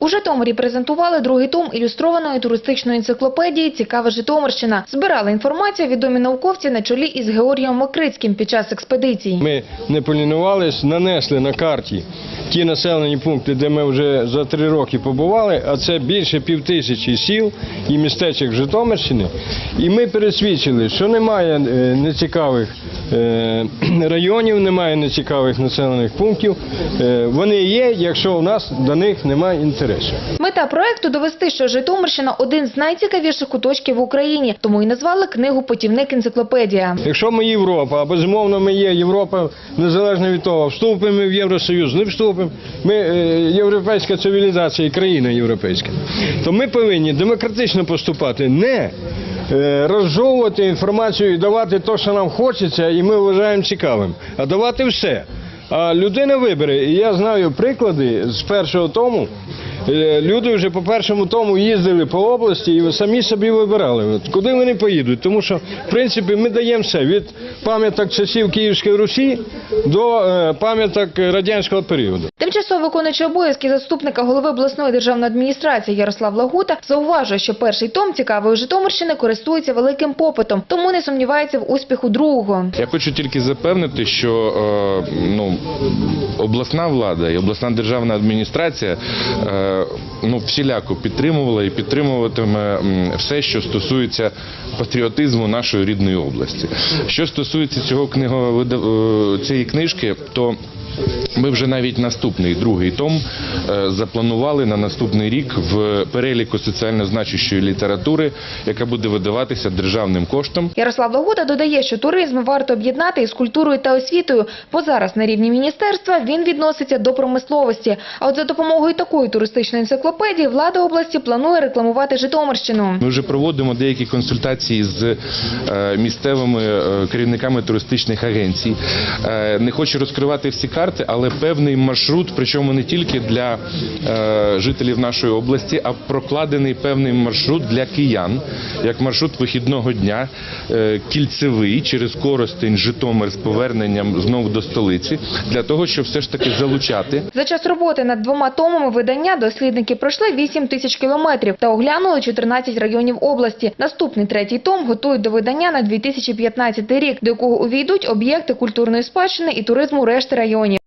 У Житомирі презентували другий том ілюстрованої туристичної енциклопедії «Цікава Житомирщина». Збирали інформацію відомі науковці на чолі із Георгієм Мокрицьким під час експедиції. Ми не полінувались, нанесли на карті ті населені пункти, де ми вже за три роки побували, а це більше півтисячі сіл і містечок Житомирщини. І ми пересвідчили, що немає е, нецікавих районів, немає нецікавих населених пунктів. Е, Вони є, якщо у нас до них немає інтересу. Мета проекту – довести, що Житомирщина – один з найцікавіших куточків в Україні, тому і назвали книгу «Путівник енциклопедія». Якщо ми Європа, а безумовно ми є Європа, незалежно від того, вступимо ми в Євросоюз, не вступимо, ми е, європейська цивілізація і країна європейська, то ми повинні демократично поступати, не е, розжовувати інформацію і давати те, що нам хочеться, і ми вважаємо цікавим, а давати все. А людина вибере, і я знаю приклади з першого тому. Е, Люди вже по першому тому їздили по області і самі собі вибирали, от, куди вони поїдуть. Тому що, в принципі, ми даємо все від пам'яток часів Київської Русі до е, пам'яток радянського періоду. Тимчасово виконуючий обов'язки заступника голови обласної державної адміністрації Ярослав Лагута зауважує, що перший том цікавої Житомирщини користується великим попитом, тому не сумнівається в успіху другого. Я хочу тільки запевнити, що е, ну, обласна влада і обласна державна адміністрація е, ну, всіляко підтримувала і підтримуватиме все, що стосується патріотизму нашої рідної області. Що стосується цього книго, цієї книжки, то ми вже навіть наступний другий том е, запланували на наступний рік в переліку соціально значущої літератури, яка буде видаватися державним коштом. Ярослав Лагута додає, що туризм варто об'єднати із культурою та освітою, бо зараз на рівні міністерства він відноситься до промисловості. А от за допомогою такої туристичної енциклопедії влада області планує рекламувати Житомирщину. Ми вже проводимо деякі консультації з е, місцевими е, керівниками туристичних агенцій. Не хочу розкривати всі карти, але певний маршрут, причому не тільки для е, жителів нашої області, а прокладений певний маршрут для киян, як маршрут вихідного дня, е, кільцевий через Коростень, Житомир з поверненням знову до столиці, для того, щоб все ж таки залучати За час роботи над двома томами видання дослідники пройшли 8 тисяч кілометрів та оглянули 14 районів області. Наступний третій том готують до видання на 2015 рік, до якого увійдуть об'єкти культурної спадщини і туризму решти районів.